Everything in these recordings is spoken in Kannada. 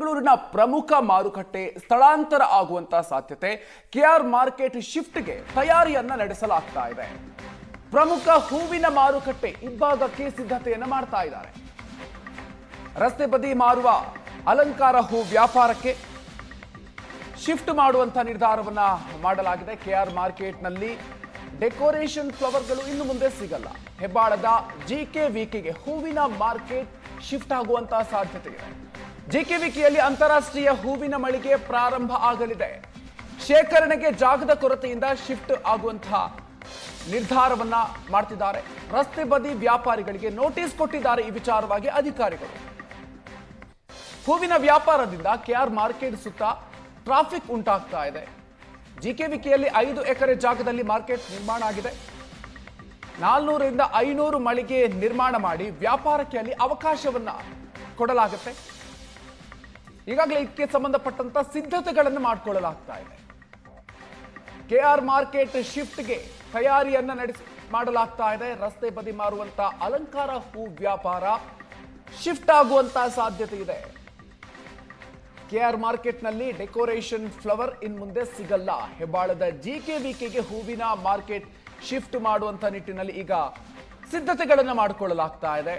ಬೆಂಗಳೂರಿನ ಪ್ರಮುಖ ಮಾರುಕಟ್ಟೆ ಸ್ಥಳಾಂತರ ಆಗುವಂತ ಸಾಧ್ಯತೆ. ಕೆಆರ್ ಮಾರ್ಕೆಟ್ ಶಿಫ್ಟ್ಗೆ ತಯಾರಿಯನ್ನ ನಡೆಸಲಾಗ್ತಾ ಇದೆ. ಪ್ರಮುಖ ಹೂವಿನ ಮಾರುಕಟ್ಟೆ ಇಬ್ಬಾಗಕ್ಕೆ ಸಿದ್ಧತೆಯನ್ನು ಮಾಡ್ತಾ ಇದ್ದಾರೆ. ರಸ್ತೆ ಬದಿ ಮಾರುವ ಅಲಂಕಾರ ಹೂ ವ್ಯಾಪಾರಕ್ಕೆ ಶಿಫ್ಟ್ ಮಾಡುವಂತ ನಿರ್ಧಾರವನ್ನ ಮಾಡಲಾಗಿದೆ. ಕೆಆರ್ ಮಾರ್ಕೆಟ್ನಲ್ಲಿ ಡೆಕೋರೇಷನ್ ಫ್ಲವರ್ಗಳು ಇನ್ನು ಮುಂದೆ ಸಿಗಲ್ಲ. ಹೆಬ್ಬಾಳದ ಜಿ ಕೆ ವಿಕೆಗೆ ಹೂವಿನ ಮಾರ್ಕೆಟ್ ಶಿಫ್ಟ್ ಆಗುವಂತಹ ಸಾಧ್ಯತೆ ಇದೆ. ಜಿ ಕೆ ಅಂತಾರಾಷ್ಟ್ರೀಯ ಹೂವಿನ ಮಳಿಗೆ ಪ್ರಾರಂಭ ಆಗಲಿದೆ. ಶೇಖರಣೆಗೆ ಜಾಗದ ಕೊರತೆಯಿಂದ ಶಿಫ್ಟ್ ಆಗುವಂತಹ ನಿರ್ಧಾರವನ್ನ ಮಾಡ್ತಿದ್ದಾರೆ. ರಸ್ತೆ ಬದಿ ವ್ಯಾಪಾರಿಗಳಿಗೆ ನೋಟಿಸ್ ಕೊಟ್ಟಿದ್ದಾರೆ ಈ ವಿಚಾರವಾಗಿ ಅಧಿಕಾರಿಗಳು. ಹೂವಿನ ವ್ಯಾಪಾರದಿಂದ ಕೆಆರ್ ಮಾರ್ಕೆಟ್ ಸುತ್ತ ಟ್ರಾಫಿಕ್ ಉಂಟಾಗ್ತಾ ಇದೆ. ಜಿಕೆವಿಕೆಯಲ್ಲಿ ಐದು ಎಕರೆ ಜಾಗದಲ್ಲಿ ಮಾರ್ಕೆಟ್ ನಿರ್ಮಾಣ ಆಗಿದೆ. ನಾಲ್ನೂರರಿಂದ ಐನೂರು ಮಳಿಗೆ ನಿರ್ಮಾಣ ಮಾಡಿ ವ್ಯಾಪಾರಕ್ಕೆ ಅಲ್ಲಿ ಅವಕಾಶವನ್ನ ಕೊಡಲಾಗುತ್ತೆ. ಈಗಾಗಲೇ ಇದಕ್ಕೆ ಸಂಬಂಧಪಟ್ಟಂತ ಸಿದ್ಧತೆಗಳನ್ನು ಮಾಡಿಕೊಳ್ಳಲಾಗ್ತಾ ಇದೆ. ಕೆ ಆರ್ ಮಾರ್ಕೆಟ್ ಶಿಫ್ಟ್ಗೆ ತಯಾರಿಯನ್ನ ನಡೆಸಿ ಮಾಡಲಾಗ್ತಾ ಇದೆ. ರಸ್ತೆ ಬದಿ ಮಾರುವಂತ ಅಲಂಕಾರ ಹೂ ವ್ಯಾಪಾರ ಶಿಫ್ಟ್ ಆಗುವಂತ ಸಾಧ್ಯತೆ ಇದೆ. ಕೆ ಆರ್ ಮಾರ್ಕೆಟ್ನಲ್ಲಿ ಡೆಕೋರೇಷನ್ ಫ್ಲವರ್ ಇನ್ ಮುಂದೆ ಸಿಗಲ್ಲ. ಹೆಬ್ಬಾಳದ ಜಿ ಕೆ ವಿಕೆಗೆ ಹೂವಿನ ಮಾರ್ಕೆಟ್ ಶಿಫ್ಟ್ ಮಾಡುವಂತ ನಿಟ್ಟಿನಲ್ಲಿ ಈಗ ಸಿದ್ಧತೆಗಳನ್ನು ಮಾಡಿಕೊಳ್ಳಲಾಗ್ತಾ ಇದೆ.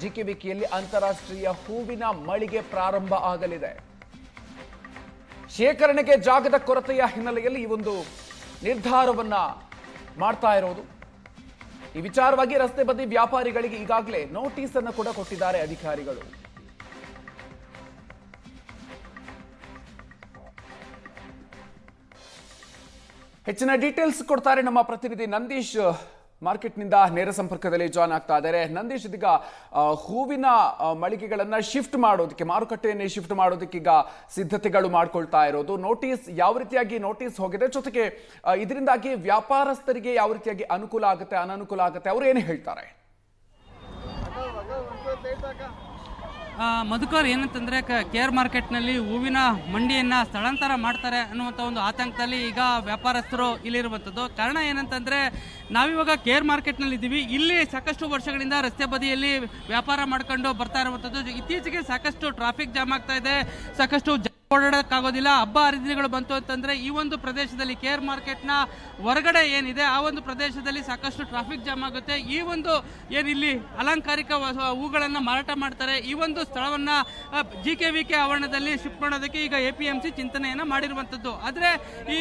ಜಿ ಕೆ ಅಂತಾರಾಷ್ಟ್ರೀಯ ಹೂವಿನ ಮಳಿಗೆ ಪ್ರಾರಂಭ ಆಗಲಿದೆ. ಶೇಖರಣೆಗೆ ಜಾಗದ ಕೊರತೆಯ ಹಿನ್ನೆಲೆಯಲ್ಲಿ ಈ ಒಂದು ನಿರ್ಧಾರವನ್ನ ಮಾಡ್ತಾ ಇರೋದು. ಈ ವಿಚಾರವಾಗಿ ರಸ್ತೆ ಬದಿ ವ್ಯಾಪಾರಿಗಳಿಗೆ ಈಗಾಗಲೇ ನೋಟಿಸ್ ಅನ್ನು ಕೂಡ ಕೊಟ್ಟಿದ್ದಾರೆ ಅಧಿಕಾರಿಗಳು. ಹೆಚ್ಚಿನ ಡೀಟೇಲ್ಸ್ ಕೊಡ್ತಾರೆ ನಮ್ಮ ಪ್ರತಿನಿಧಿ ನಂದೀಶ್ ಮಾರ್ಕೆಟ್ನಿಂದ ನೇರ ಸಂಪರ್ಕದಲ್ಲಿ ಜಾಯ್ನ್ ಆಗ್ತಾ ಇದ್ದಾರೆ. ನಂದೀಶ್ ಇದೀಗ ಹೂವಿನ ಮಳಿಗೆಗಳನ್ನು ಶಿಫ್ಟ್ ಮಾಡೋದಕ್ಕೆ, ಮಾರುಕಟ್ಟೆಯನ್ನೇ ಶಿಫ್ಟ್ ಮಾಡೋದಕ್ಕೆ ಈಗ ಸಿದ್ಧತೆಗಳು ಮಾಡ್ಕೊಳ್ತಾ ಇರೋದು. ನೋಟಿಸ್ ಯಾವ ರೀತಿಯಾಗಿ ನೋಟಿಸ್ ಹೋಗಿದೆ? ಜೊತೆಗೆ ಇದರಿಂದಾಗಿ ವ್ಯಾಪಾರಸ್ಥರಿಗೆ ಯಾವ ರೀತಿಯಾಗಿ ಅನುಕೂಲ ಆಗುತ್ತೆ, ಅನನುಕೂಲ ಆಗುತ್ತೆ? ಅವರು ಏನು ಹೇಳ್ತಾರೆ? ಮಧುಕರ್ ಏನಂತಂದ್ರೆ ಕೇರ್ ಮಾರ್ಕೆಟ್ನಲ್ಲಿ ಹೂವಿನ ಮಂಡಿಯನ್ನ ಸ್ಥಳಾಂತರ ಮಾಡ್ತಾರೆ ಅನ್ನುವಂಥ ಒಂದು ಆತಂಕದಲ್ಲಿ ಈಗ ವ್ಯಾಪಾರಸ್ಥರು ಇಲ್ಲಿರುವಂಥದ್ದು ಕಾರಣ ಏನಂತಂದ್ರೆ ನಾವಿವಾಗ ಕೇರ್ ಮಾರ್ಕೆಟ್ನಲ್ಲಿ ಇದ್ದೀವಿ. ಇಲ್ಲಿ ಸಾಕಷ್ಟು ವರ್ಷಗಳಿಂದ ರಸ್ತೆ ಬದಿಯಲ್ಲಿ ವ್ಯಾಪಾರ ಮಾಡ್ಕೊಂಡು ಬರ್ತಾ ಇರುವಂಥದ್ದು ಇತ್ತೀಚೆಗೆ ಸಾಕಷ್ಟು ಟ್ರಾಫಿಕ್ ಜಾಮ್ ಆಗ್ತಾ ಇದೆ. ಸಾಕಷ್ಟು ಓಡಾಡಕ್ಕಾಗೋದಿಲ್ಲ. ಹಬ್ಬ ಹರಿದಿನಗಳು ಬಂತು ಅಂತಂದ್ರೆ ಈ ಒಂದು ಪ್ರದೇಶದಲ್ಲಿ ಕೇರ್ ಮಾರ್ಕೆಟ್ನ ಹೊರಗಡೆ ಏನಿದೆ, ಆ ಒಂದು ಪ್ರದೇಶದಲ್ಲಿ ಸಾಕಷ್ಟು ಟ್ರಾಫಿಕ್ ಜಾಮ್ ಆಗುತ್ತೆ. ಈ ಒಂದು ಏನಿಲ್ಲಿ ಅಲಂಕಾರಿಕ ಹೂಗಳನ್ನು ಮಾರಾಟ ಮಾಡ್ತಾರೆ. ಈ ಒಂದು ಸ್ಥಳವನ್ನ ಜಿ ಕೆ ವಿ ಕೆ ಆವರಣದಲ್ಲಿ ಶಿಫ್ಟ್ ಮಾಡೋದಕ್ಕೆ ಈಗ ಎ ಪಿ ಎಂ ಸಿ ಚಿಂತನೆಯನ್ನ ಮಾಡಿರುವಂತದ್ದು. ಆದ್ರೆ ಈ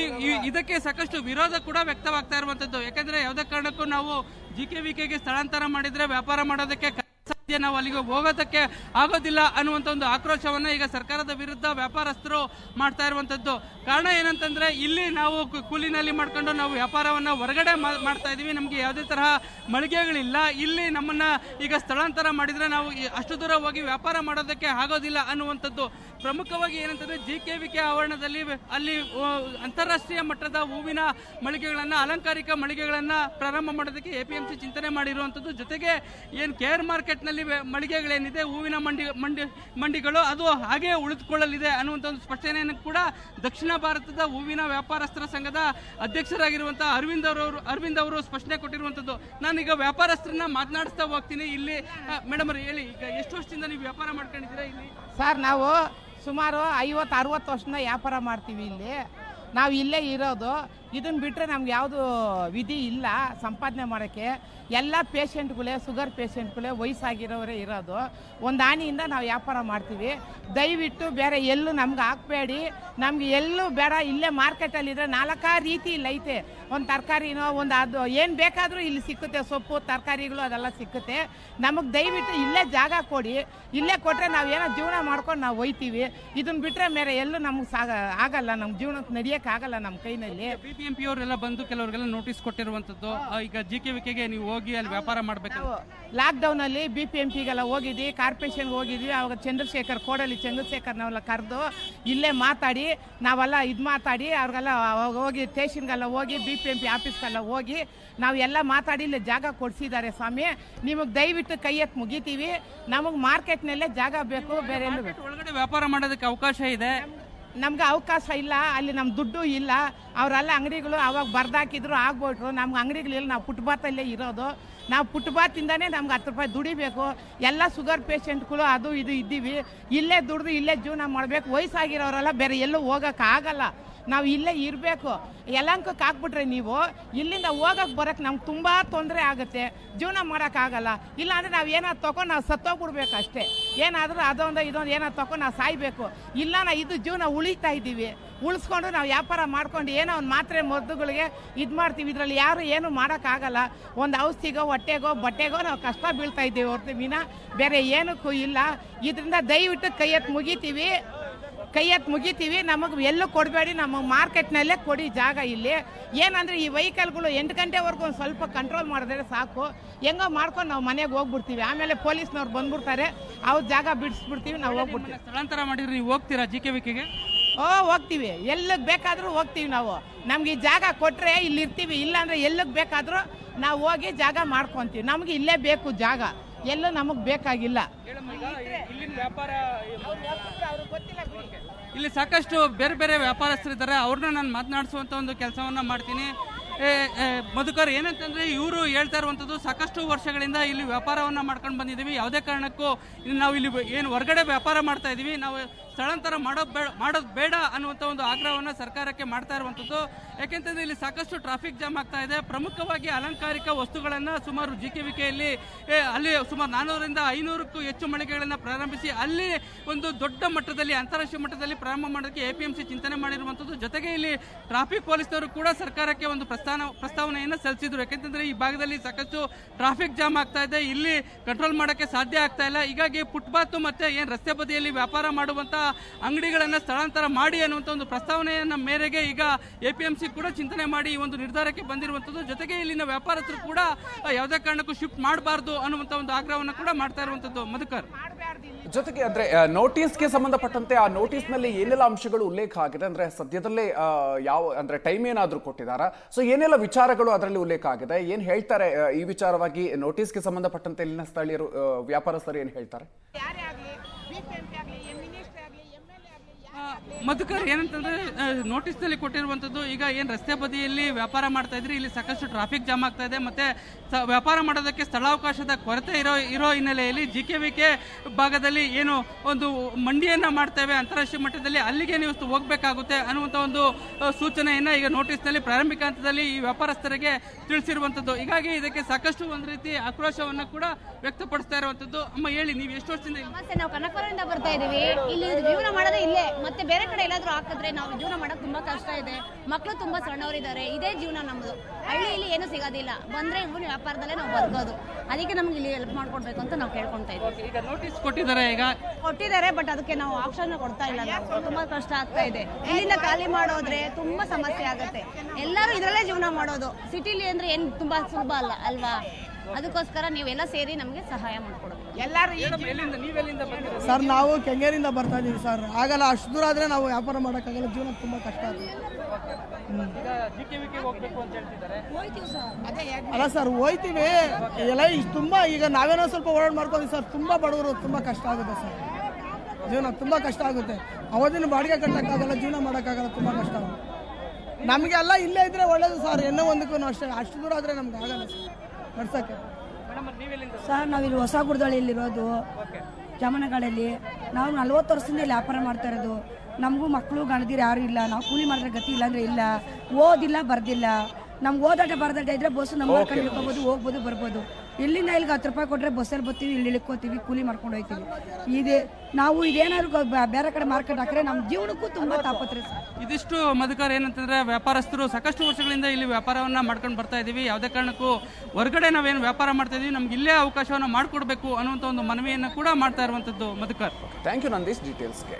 ಇದಕ್ಕೆ ಸಾಕಷ್ಟು ವಿರೋಧ ಕೂಡ ವ್ಯಕ್ತವಾಗ್ತಾ ಇರುವಂತದ್ದು. ಯಾಕಂದ್ರೆ ಯಾವುದೇ ಕಾರಣಕ್ಕೂ ನಾವು ಜಿ ಕೆ ವಿ ಕೆಗೆ ಸ್ಥಳಾಂತರ ಮಾಡಿದ್ರೆ ವ್ಯಾಪಾರ ಮಾಡೋದಕ್ಕೆ ನಾವು ಅಲ್ಲಿಗೆ ಹೋಗೋದಕ್ಕೆ ಆಗೋದಿಲ್ಲ ಅನ್ನುವಂಥ ಒಂದು ಆಕ್ರೋಶವನ್ನು ಈಗ ಸರ್ಕಾರದ ವಿರುದ್ಧ ವ್ಯಾಪಾರಸ್ಥರು ಮಾಡ್ತಾ ಇರುವಂಥದ್ದು. ಕಾರಣ ಏನಂತಂದ್ರೆ ಇಲ್ಲಿ ನಾವು ಕೂಲಿನಲ್ಲಿ ಮಾಡ್ಕೊಂಡು ನಾವು ವ್ಯಾಪಾರವನ್ನು ಹೊರಗಡೆ ಮಾಡ್ತಾ ಇದ್ದೀವಿ. ನಮಗೆ ಯಾವುದೇ ತರಹ ಮಳಿಗೆಗಳಿಲ್ಲ. ಇಲ್ಲಿ ನಮ್ಮನ್ನ ಈಗ ಸ್ಥಳಾಂತರ ಮಾಡಿದರೆ ನಾವು ಅಷ್ಟು ದೂರ ಹೋಗಿ ವ್ಯಾಪಾರ ಮಾಡೋದಕ್ಕೆ ಆಗೋದಿಲ್ಲ ಅನ್ನುವಂಥದ್ದು ಪ್ರಮುಖವಾಗಿ ಏನಂತಂದ್ರೆ ಜಿ ಕೆ ವಿ ಕೆ ಆವರಣದಲ್ಲಿ ಅಲ್ಲಿ ಅಂತಾರಾಷ್ಟ್ರೀಯ ಮಟ್ಟದ ಹೂವಿನ ಮಳಿಗೆಗಳನ್ನ, ಅಲಂಕಾರಿಕ ಮಳಿಗೆಗಳನ್ನ ಪ್ರಾರಂಭ ಮಾಡೋದಕ್ಕೆ ಎ ಪಿ ಎಂ ಸಿ ಚಿಂತನೆ ಮಾಡಿರುವಂಥದ್ದು. ಜೊತೆಗೆ ಏನು ಕೇರ್ ಮಾರ್ಕೆಟ್ ಮಾರ್ಕೆಟ್ನಲ್ಲಿ ಮಳಿಗೆಗಳೇನಿದೆ, ಹೂವಿನ ಮಂಡಿ ಮಂಡಿ, ಮಂಡಿಗಳು, ಅದು ಹಾಗೆ ಉಳಿದುಕೊಳ್ಳಲಿದೆ ಅನ್ನುವಂತ ಒಂದು ಸ್ಪಷ್ಟನೆಯನ್ನು ಕೂಡ ದಕ್ಷಿಣ ಭಾರತದ ಹೂವಿನ ವ್ಯಾಪಾರಸ್ಥರ ಸಂಘದ ಅಧ್ಯಕ್ಷರಾಗಿರುವಂತಹ ಅರವಿಂದ್ ಅವರು ಅರವಿಂದ್ ಅವರು ಸ್ಪಷ್ಟನೆ ಕೊಟ್ಟಿರುವಂಥದ್ದು. ನಾನೀಗ ವ್ಯಾಪಾರಸ್ಥರನ್ನ ಮಾತನಾಡಿಸ್ತಾ ಹೋಗ್ತೀನಿ. ಇಲ್ಲಿ ಮೇಡಮ್ ಹೇಳಿ, ಈಗ ಎಷ್ಟು ವರ್ಷದಿಂದ ನೀವು ವ್ಯಾಪಾರ ಮಾಡ್ಕೊಂಡಿದ್ದೀರಾ ಇಲ್ಲಿ? ಸರ್, ನಾವು ಸುಮಾರು ಐವತ್ತು ಅರವತ್ತು ವರ್ಷದಿಂದ ವ್ಯಾಪಾರ ಮಾಡ್ತೀವಿ ಇಲ್ಲಿ. ನಾವು ಇಲ್ಲೇ ಇರೋದು. ಇದನ್ನ ಬಿಟ್ಟರೆ ನಮ್ಗೆ ಯಾವುದು ವಿಧಿ ಇಲ್ಲ ಸಂಪಾದನೆ ಮಾಡೋಕ್ಕೆ. ಎಲ್ಲ ಪೇಷಂಟ್ಗಳೇ ಶುಗರ್ ಪೇಷೆಂಟ್ಗಳೇ ವಯಸ್ಸಾಗಿರೋರೇ ಇರೋದು. ಒಂದು ಹಾನಿಯಿಂದ ನಾವು ವ್ಯಾಪಾರ ಮಾಡ್ತೀವಿ. ದಯವಿಟ್ಟು ಬೇರೆ ಎಲ್ಲೂ ನಮ್ಗೆ ಹಾಕ್ಬೇಡಿ. ನಮ್ಗೆ ಎಲ್ಲೂ ಬೇಡ. ಇಲ್ಲೇ ಮಾರ್ಕೆಟಲ್ಲಿದ್ದರೆ ನಾಲ್ಕಾರು ರೀತಿ ಇಲ್ಲೈತೆ ಒಂದು ತರಕಾರಿನೋ, ಒಂದು ಅದು ಏನು ಬೇಕಾದರೂ ಇಲ್ಲಿ ಸಿಕ್ಕುತ್ತೆ. ಸೊಪ್ಪು, ತರಕಾರಿಗಳು ಅದೆಲ್ಲ ಸಿಕ್ಕುತ್ತೆ. ನಮಗೆ ದಯವಿಟ್ಟು ಇಲ್ಲೇ ಜಾಗ ಕೊಡಿ. ಇಲ್ಲೇ ಕೊಟ್ಟರೆ ನಾವು ಏನೋ ಜೀವನ ಮಾಡ್ಕೊಂಡು ನಾವು ಒಯ್ತೀವಿ. ಇದನ್ನು ಬಿಟ್ಟರೆ ಬೇರೆ ಎಲ್ಲೂ ನಮ್ಗೆ ಸಾಗ ಆಗಲ್ಲ. ನಮ್ಮ ಜೀವನಕ್ಕೆ ನಡೆಯೋಕ್ಕಾಗಲ್ಲ ನಮ್ಮ ಕೈನಲ್ಲಿ. ಬಿ ಪಿ ಎಂ ಪಿ ಅವರೆಲ್ಲ ಬಂದು ಕೆಲವರಿಗೆಲ್ಲ ನೋಟಿಸ್ ಕೊಟ್ಟಿರುವಂತದ್ದು ಈಗ ಜಿ ಕೆ ವಿ ಕೆಗೆ ನೀವು ಹೋಗಿ ಅಲ್ಲಿ ವ್ಯಾಪಾರ ಮಾಡಬೇಕು ಲಾಕ್ಡೌನ್ ಲಾಕ್ಡೌನಲ್ಲಿ ಬಿ ಪಿ ಎಂ ಪಿಗೆಲ್ಲ ಹೋಗಿದ್ವಿ ಕಾರ್ಪೊರೇಷನ್ಗೆ ಹೋಗಿದ್ವಿ ಅವಾಗ ಚಂದ್ರಶೇಖರ್ ಕೋಡಲ್ಲಿ ಚಂದ್ರಶೇಖರ್ ನಾವೆಲ್ಲ ಕರೆದು ಇಲ್ಲೇ ಮಾತಾಡಿ ನಾವೆಲ್ಲ ಇದು ಮಾತಾಡಿ ಅವ್ರಿಗೆಲ್ಲ ಹೋಗಿ ಸ್ಟೇಷನ್ಗೆಲ್ಲ ಹೋಗಿ ಬಿ ಪಿ ಎಂ ಪಿ ಆಫೀಸ್ಗೆಲ್ಲ ಹೋಗಿ ನಾವು ಎಲ್ಲ ಮಾತಾಡಿ ಇಲ್ಲಿ ಜಾಗ ಕೊಡಿಸಿದ್ದಾರೆ ಸ್ವಾಮಿ. ನಿಮಗೆ ದಯವಿಟ್ಟು ಕೈ ಎತ್ತು ಮುಗಿತೀವಿ. ನಮಗೆ ಮಾರ್ಕೆಟ್ನಲ್ಲೇ ಜಾಗ ಬೇಕು ಬೇರೆ ಎಲ್ಲೂ ಬೇಕು ಒಳಗಡೆ ವ್ಯಾಪಾರ ಮಾಡೋದಕ್ಕೆ ಅವಕಾಶ ಇದೆ. ನಮ್ಗೆ ಅವಕಾಶ ಇಲ್ಲ, ಅಲ್ಲಿ ನಮ್ಮ ದುಡ್ಡು ಇಲ್ಲ. ಅವರೆಲ್ಲ ಅಂಗಡಿಗಳು ಅವಾಗ ಬರ್ದಾಕಿದ್ರು, ಆಗ್ಬಿಟ್ರು. ನಮ್ಗೆ ಅಂಗಡಿಗಳಿಲ್ಲ, ನಾವು ಫುಟ್ಪಾತಲ್ಲೇ ಇರೋದು. ನಾವು ಫುಟ್ಪಾತಿಂದನೇ ನಮ್ಗೆ ಹತ್ತು ರೂಪಾಯಿ ದುಡಿಬೇಕು. ಎಲ್ಲ ಶುಗರ್ ಪೇಷಂಟ್ಗಳು ಅದು ಇದು ಇದ್ದೀವಿ. ಇಲ್ಲೇ ದುಡ್ದು, ಇಲ್ಲೇ ಜೀವನ ಮಾಡಬೇಕು. ವಯಸ್ಸಾಗಿರೋರೆಲ್ಲ ಬೇರೆ ಎಲ್ಲೂ ಹೋಗೋಕ್ಕಾಗಲ್ಲ ನಾವು ಇಲ್ಲೇ ಇರಬೇಕು. ಯಲಂಕಕ್ಕೆ ಹಾಕ್ಬಿಟ್ರೆ ನೀವು, ಇಲ್ಲಿಂದ ಹೋಗಕ್ಕೆ ಬರೋಕ್ಕೆ ನಮ್ಗೆ ತುಂಬ ತೊಂದರೆ ಆಗುತ್ತೆ. ಜೀವನ ಮಾಡೋಕ್ಕಾಗಲ್ಲ ಇಲ್ಲಾಂದರೆ ನಾವು ಏನಾದ್ರು ತೊಗೊಂಡು ನಾವು ಸತ್ತೋಗ್ಬಿಡ್ಬೇಕು ಅಷ್ಟೇ. ಏನಾದರೂ ಅದೊಂದು, ಇದೊಂದು, ಏನೋ ತಗೊಂಡು ನಾವು ಸಾಯ್ಬೇಕು. ಇಲ್ಲ ನಾವು ಇದು ಜೀವನ ಉಳಿತಾ ಇದ್ದೀವಿ. ಉಳಿಸ್ಕೊಂಡು ನಾವು ವ್ಯಾಪಾರ ಮಾಡ್ಕೊಂಡು ಏನೋ ಒಂದು ಮಾತ್ರೆ ಮದ್ದುಗಳಿಗೆ ಇದು ಮಾಡ್ತೀವಿ. ಇದರಲ್ಲಿ ಯಾರು ಏನು ಮಾಡೋಕ್ಕಾಗಲ್ಲ. ಒಂದು ಔಷಧಿಗೋ, ಹೊಟ್ಟೆಗೋ, ಬಟ್ಟೆಗೋ ನಾವು ಕಷ್ಟ ಬೀಳ್ತಾ ಇದ್ದೀವಿ ಹೊರತು ಮೀನ. ಬೇರೆ ಏನಕ್ಕೂ ಇಲ್ಲ. ಇದರಿಂದ ದಯವಿಟ್ಟು ಕೈ ಎತ್ತು ಮುಗಿತೀವಿ. ಕೈ ಎತ್ತು ಮುಗಿತೀವಿ ನಮಗೆ ಎಲ್ಲೂ ಕೊಡಬೇಡಿ ನಮಗೆ ಮಾರ್ಕೆಟ್ನಲ್ಲೇ ಕೊಡಿ ಜಾಗ ಇಲ್ಲಿ. ಏನಂದರೆ ಈ ವೆಹಿಕಲ್ಗಳು ಎಂಟು ಗಂಟೆವರೆಗೂ ಒಂದು ಸ್ವಲ್ಪ ಕಂಟ್ರೋಲ್ ಮಾಡಿದ್ರೆ ಸಾಕು. ಹೆಂಗೋ ಮಾಡ್ಕೊಂಡು ನಾವು ಮನೆಗೆ ಹೋಗ್ಬಿಡ್ತೀವಿ. ಆಮೇಲೆ ಪೊಲೀಸ್ನವ್ರು ಬಂದ್ಬಿಡ್ತಾರೆ. ಅವ್ರ ಜಾಗ ಬಿಡಿಸ್ಬಿಡ್ತೀವಿ ನಾವು ಹೋಗ್ಬಿಡ್ತೀವಿ. ಸ್ಥಳಾಂತರ ಮಾಡಿದ್ರೆ ನೀವು ಹೋಗ್ತೀರಾ ಜಿ ಕೆ ವಿಕೆಗೆ ಓ ಹೋಗ್ತೀವಿ. ಎಲ್ಲಿಗೆ ಬೇಕಾದರೂ ಹೋಗ್ತೀವಿ ನಾವು. ನಮ್ಗೆ ಈ ಜಾಗ ಕೊಟ್ಟರೆ ಇಲ್ಲಿ ಇರ್ತೀವಿ ಇಲ್ಲಾಂದ್ರೆ ಎಲ್ಲಿಗೆ ಬೇಕಾದರೂ ನಾವು ಹೋಗಿ ಜಾಗ ಮಾಡ್ಕೊತೀವಿ. ನಮಗೆ ಇಲ್ಲೇ ಬೇಕು ಜಾಗ. ಎಲ್ಲೂ ನಮಗೆ ಬೇಕಾಗಿಲ್ಲ. ಇಲ್ಲಿ ಸಾಕಷ್ಟು ಬೇರೆ ಬೇರೆ ವ್ಯಾಪಾರಸ್ಥರಿದ್ದಾರೆ ಅವ್ರನ್ನ ನಾನು ಮಾತನಾಡಿಸುವಂತ ಒಂದು ಕೆಲಸವನ್ನ ಮಾಡ್ತೀನಿ. ಮಧುಕರ್, ಏನಂತಂದ್ರೆ ಇವರು ಹೇಳ್ತಾ ಇರುವಂತದ್ದು ಸಾಕಷ್ಟು ವರ್ಷಗಳಿಂದ ಇಲ್ಲಿ ವ್ಯಾಪಾರವನ್ನ ಮಾಡ್ಕೊಂಡು ಬಂದಿದ್ದೀವಿ. ಯಾವುದೇ ಕಾರಣಕ್ಕೂ ನಾವು ಇಲ್ಲಿ ಏನು ಹೊರಗಡೆ ವ್ಯಾಪಾರ ಮಾಡ್ತಾ ಇದೀವಿ. ನಾವು ಸ್ಥಳಾಂತರ ಮಾಡೋದು ಬೇಡ ಮಾಡೋದು ಬೇಡ ಅನ್ನುವಂಥ ಒಂದು ಆಗ್ರಹವನ್ನು ಸರ್ಕಾರಕ್ಕೆ ಮಾಡ್ತಾ ಇರುವಂಥದ್ದು. ಯಾಕೆಂತಂದ್ರೆ ಇಲ್ಲಿ ಸಾಕಷ್ಟು ಟ್ರಾಫಿಕ್ ಜಾಮ್ ಆಗ್ತಾ ಇದೆ. ಪ್ರಮುಖವಾಗಿ ಅಲಂಕಾರಿಕ ವಸ್ತುಗಳನ್ನು ಸುಮಾರು ಜಿ ಕೆ ವಿಕೆಯಲ್ಲಿ ಅಲ್ಲಿ ಸುಮಾರು ನಾನ್ನೂರರಿಂದ ಐನೂರಕ್ಕೂ ಹೆಚ್ಚು ಮಳಿಗೆಗಳನ್ನು ಪ್ರಾರಂಭಿಸಿ ಅಲ್ಲಿ ಒಂದು ದೊಡ್ಡ ಮಟ್ಟದಲ್ಲಿ, ಅಂತಾರಾಷ್ಟ್ರೀಯ ಮಟ್ಟದಲ್ಲಿ ಪ್ರಾರಂಭ ಮಾಡೋದಕ್ಕೆ ಎ ಪಿ ಎಂ ಸಿ ಚಿಂತನೆ ಮಾಡಿರುವಂಥದ್ದು. ಜೊತೆಗೆ ಇಲ್ಲಿ ಟ್ರಾಫಿಕ್ ಪೊಲೀಸ್ನವರು ಕೂಡ ಸರ್ಕಾರಕ್ಕೆ ಒಂದು ಪ್ರಸ್ತಾನ ಪ್ರಸ್ತಾವನೆಯನ್ನು ಸಲ್ಲಿಸಿದ್ರು. ಯಾಕೆಂತಂದ್ರೆ ಈ ಭಾಗದಲ್ಲಿ ಸಾಕಷ್ಟು ಟ್ರಾಫಿಕ್ ಜಾಮ್ ಆಗ್ತಾ ಇದೆ. ಇಲ್ಲಿ ಕಂಟ್ರೋಲ್ ಮಾಡೋಕ್ಕೆ ಸಾಧ್ಯ ಆಗ್ತಾ ಇಲ್ಲ. ಹೀಗಾಗಿ ಫುಟ್ಪಾತ್ ಮತ್ತೆ ಏನು ರಸ್ತೆ ಬದಿಯಲ್ಲಿ ವ್ಯಾಪಾರ ಮಾಡುವಂತ ಅಂಗಡಿಗಳನ್ನ ಸ್ಥಳಾಂತರ ಮಾಡಿ ಅನ್ನುವಂಥ ಒಂದು ಪ್ರಸ್ತಾವನೆಯನ್ನ ಮೇರೆಗೆ ಈಗ ಎ ಪಿ ಎಂ ಸಿ ಕೂಡ ಚಿಂತನೆ ಮಾಡಿ ಈ ಒಂದು ನಿರ್ಧಾರಕ್ಕೆ ಬಂದಿರುವಂಥದ್ದು ಜೊತೆಗೆ ಇಲ್ಲಿನ ವ್ಯಾಪಾರಸ್ಥರು ಕೂಡ ಯಾವುದೇ ಕಾರಣಕ್ಕೂ ಶಿಫ್ಟ್ ಮಾಡಬಾರ್ದು ಅನ್ನುವಂಥ ಒಂದು ಆಗ್ರಹವನ್ನು ಕೂಡ ಮಾಡ್ತಾ ಇರುವಂಥದ್ದು ಮಧುಕರ್. ಜೊತೆಗೆ ಅಂದ್ರೆ ನೋಟಿಸ್ಗೆ ಸಂಬಂಧಪಟ್ಟಂತೆ ಆ ನೋಟಿಸ್ನಲ್ಲಿ ಏನೆಲ್ಲ ಅಂಶಗಳು ಉಲ್ಲೇಖ ಆಗಿದೆ? ಅಂದ್ರೆ ಸದ್ಯದಲ್ಲೇ ಯಾವ ಅಂದ್ರೆ ಟೈಮ್ ಏನಾದ್ರೂ ಕೊಟ್ಟಿದಾರ ಸೊ ಏನೆಲ್ಲ ವಿಚಾರಗಳು ಅದರಲ್ಲಿ ಉಲ್ಲೇಖ ಆಗಿದೆ? ಏನ್ ಹೇಳ್ತಾರೆ ಈ ವಿಚಾರವಾಗಿ ನೋಟಿಸ್ಗೆ ಸಂಬಂಧಪಟ್ಟಂತೆ ಇಲ್ಲಿನ ಸ್ಥಳೀಯರು ವ್ಯಾಪಾರಸ್ಥರು ಏನ್ ಹೇಳ್ತಾರೆ ಯಾರೇ ಆಗಲಿ ಬಿ ಪಿ ಎಂ ಪಿ ಆಗಲಿ ಎಂ ಮಿನಿಸ್ಟ್ರಿ ಆಗಲಿ ಎಂ ಎಲ್ ಎ ಆಗಲಿ ಆ, ಮಧುಕರ್, ಏನಂತಂದ್ರೆ ನೋಟಿಸ್ನಲ್ಲಿ ಕೊಟ್ಟಿರುವಂತದ್ದು ಈಗ ಏನ್ ರಸ್ತೆ ಬದಿಯಲ್ಲಿ ವ್ಯಾಪಾರ ಮಾಡ್ತಾ ಇದ್ರೆ, ಇಲ್ಲಿ ಸಾಕಷ್ಟು ಟ್ರಾಫಿಕ್ ಜಾಮ್ ಆಗ್ತಾ ಇದೆ, ಮತ್ತೆ ವ್ಯಾಪಾರ ಮಾಡೋದಕ್ಕೆ ಸ್ಥಳಾವಕಾಶದ ಕೊರತೆ ಇರೋ ಇರೋ ಹಿನ್ನೆಲೆಯಲ್ಲಿ ಜಿ ಕೆ ವಿ ಕೆ ಭಾಗದಲ್ಲಿ ಏನು ಒಂದು ಮಂಡಿಯನ್ನ ಮಾಡ್ತೇವೆ ಅಂತಾರಾಷ್ಟ್ರೀಯ ಮಟ್ಟದಲ್ಲಿ ಅಲ್ಲಿಗೆ ನೀವು ಹೋಗ್ಬೇಕಾಗುತ್ತೆ ಅನ್ನುವಂಥ ಒಂದು ಸೂಚನೆಯನ್ನು ಈಗ ನೋಟಿಸ್ನಲ್ಲಿ ಪ್ರಾರಂಭಿಕ ಹಂತದಲ್ಲಿ ಈ ವ್ಯಾಪಾರಸ್ಥರಿಗೆ ತಿಳಿಸಿರುವಂತದ್ದು ಹೀಗಾಗಿ ಇದಕ್ಕೆ ಸಾಕಷ್ಟು ಒಂದು ರೀತಿ ಆಕ್ರೋಶವನ್ನ ಕೂಡ ವ್ಯಕ್ತಪಡಿಸ್ತಾ ಇರುವಂತದ್ದು ಅಮ್ಮ, ಹೇಳಿ, ನೀವು ಎಷ್ಟು ವರ್ಷದಿಂದ ನಾವು ಕನಕಪುರದಿಂದ ಬರ್ತಾ ಇದೀವಿ ಇಲ್ಲಿ ಜೀವನ ಮಾಡೋದೇ ಇಲ್ಲೇ. ಮತ್ತೆ ಬೇರೆ ಕಡೆ ಎಲ್ಲಾದ್ರೂ ಹಾಕಿದ್ರೆ ನಾವು ಜೀವನ ಮಾಡಕ್ಕೆ ತುಂಬಾ ಕಷ್ಟ ಇದೆ. ಮಕ್ಕಳು ತುಂಬಾ ಸಣ್ಣವರಿದ್ದಾರೆ. ಇದೇ ಜೀವನ ನಮ್ಮದು ಹಳ್ಳಿಯಲ್ಲಿ ಏನು ಸಿಗೋದಿಲ್ಲ. ಬಂದ್ರೆ ಇವನು ವ್ಯಾಪಾರದಲ್ಲೇ ನಾವು ಬರ್ಬೋದು ಅದಕ್ಕೆ ನಮ್ಗೆ ಇಲ್ಲಿ ಹೆಲ್ಪ್ ಮಾಡ್ಕೊಡ್ಬೇಕು ಅಂತ ನಾವು ಕೇಳ್ಕೊಂತ ಇದ್ದೀವಿ. ಈಗ ನೋಟಿಸ್ ಕೊಟ್ಟಿದ್ದಾರೆ ಈಗ? ಕೊಟ್ಟಿದ್ದಾರೆ ಬಟ್ ಅದಕ್ಕೆ ನಾವು ಆಪ್ಷನ್ ಕೊಡ್ತಾ ಇಲ್ಲ ನಾವು. ತುಂಬಾ ಕಷ್ಟ ಆಗ್ತಾ ಇದೆ. ಇಲ್ಲಿಂದ ಖಾಲಿ ಮಾಡೋದ್ರೆ ತುಂಬಾ ಸಮಸ್ಯೆ ಆಗುತ್ತೆ. ಎಲ್ಲರೂ ಇದರಲ್ಲೇ ಜೀವನ ಮಾಡೋದು. ಸಿಟಿಲಿ ಅಂದ್ರೆ ಏನ್ ತುಂಬಾ ಸುಲಭ ಅಲ್ಲ ಅಲ್ವಾ? ಅದಕ್ಕೋಸ್ಕರ ನೀವೆಲ್ಲ ಸೇರಿ ನಮಗೆ ಸಹಾಯ ಮಾಡ್ಕೊಡೋದು. ಎಲ್ಲರೂ ಸರ್ ನಾವು ಕೆಂಗೇರಿಂದ ಬರ್ತಾ ಇದೀವಿ ಸರ್. ಆಗಲ್ಲ ಅಷ್ಟು ದೂರ ಆದರೆ ನಾವು ವ್ಯಾಪಾರ ಮಾಡೋಕ್ಕಾಗಲ್ಲ. ಜೀವನ ತುಂಬ ಕಷ್ಟ ಆಗುತ್ತೆ. ಈಗ GKVK ಹೋಗ್ಬೇಕು ಅಂತ ಹೇಳ್ತಿದ್ದಾರೆ. ಅದೇ ಯಾಕೆ? ಅಲ್ಲ ಸರ್ ಹೋಯ್ತೀವಿ. ಎಲ್ಲ ಇಷ್ಟು ತುಂಬ ಈಗ ನಾವೇನೋ ಸ್ವಲ್ಪ ಓಡಾಡ್ ಮಾಡ್ಕೊಂಡ್ವಿ ಸರ್. ತುಂಬ ಬಡವರು ತುಂಬ ಕಷ್ಟ ಆಗುತ್ತೆ ಸರ್. ಜೀವನ ತುಂಬ ಕಷ್ಟ ಆಗುತ್ತೆ. ಅವಧಿನ ಬಾಡಿಗೆ ಕಟ್ಟೋಕ್ಕಾಗಲ್ಲ ಜೀವನ ಮಾಡೋಕ್ಕಾಗಲ್ಲ ತುಂಬ ಕಷ್ಟ ಆಗುತ್ತೆ. ನಮಗೆಲ್ಲ ಇಲ್ಲೇ ಇದ್ರೆ ಒಳ್ಳೇದು ಸರ್. ಏನೋ ಒಂದಕ್ಕೂ ಅಷ್ಟೇ. ಅಷ್ಟು ದೂರ ಆದರೆ ನಮ್ಗೆ ಆಗಲ್ಲ ಸರ್. ನಡ್ಸೋಕ್ಕೆ ನೀವೆಲ್ಲಿಂದ ಸರ್ ನಾವಿಲ್ಲಿ ಹೊಸ ಗುಡ್ದಳ್ಳಿಯಲ್ಲಿರೋದು ಜಮನಗಡಲ್ಲಿ. ನಾವು ನಲ್ವತ್ತು ವರ್ಷದಿಂದ ಇಲ್ಲಿ ವ್ಯಾಪಾರ ಮಾಡ್ತಾ ಇರೋದು. ನಮಗೂ ಮಕ್ಕಳು ಗಣದಿರು ಯಾರು ಇಲ್ಲ. ನಾವು ಕೂಲಿ ಮಾಡಿದ್ರೆ ಗತಿ ಇಲ್ಲ ಅಂದರೆ ಇಲ್ಲ. ಓದಿಲ್ಲ ಬರ್ದಿಲ್ಲ. ನಮ್ಗೆ ಓದಾಟ ಬರ್ದಾಟ ಇದ್ರೆ ಬಸ್ಸು ನಮ್ಮ ಕಂಡು ಹೋಗ್ಬೋದು ಹೋಗ್ಬೋದು ಬರ್ಬೋದು. ಇಲ್ಲಿಂದ ಇಲ್ಲಿಗೆ ಹತ್ತು ರೂಪಾಯಿ ಕೊಟ್ಟರೆ ಬಸ್ಸಲ್ಲಿ ಬರ್ತೀವಿ ಇಲ್ಲಿ ಇಳ್ಕೋತೀವಿ ಕೂಲಿ ಮಾಡ್ಕೊಂಡು ಹೋಗ್ತೀವಿ. ಇದೆ ನಾವು ಇದೇನಾದ್ರು ಬೇರೆ ಕಡೆ ಮಾರ್ಕೆಟ್ ಹಾಕಿದ್ರೆ ನಮ್ಮ ಜೀವನಕ್ಕೂ ತುಂಬ ತಾಪತ್ರೆ ಇದಿಷ್ಟು ಮಧುಕರ್ ಏನಂತಂದ್ರೆ ವ್ಯಾಪಾರಸ್ಥರು ಸಾಕಷ್ಟು ವರ್ಷಗಳಿಂದ ಇಲ್ಲಿ ವ್ಯಾಪಾರವನ್ನ ಮಾಡ್ಕೊಂಡು ಬರ್ತಾ ಇದೀವಿ. ಯಾವುದೇ ಕಾರಣಕ್ಕೂ ಹೊರಗಡೆ ನಾವೇನು ವ್ಯಾಪಾರ ಮಾಡ್ತಾ ಇದೀವಿ ನಮ್ಗೆ ಇಲ್ಲೇ ಅವಕಾಶವನ್ನು ಮಾಡಿಕೊಡ್ಬೇಕು ಅನ್ನುವಂಥ ಒಂದು ಮನವಿಯನ್ನು ಕೂಡ ಮಾಡ್ತಾ ಇರುವಂತದ್ದು ಮಧುಕರ್. Thank you Nandish ಡೀಟೇಲ್ಸ್ಗೆ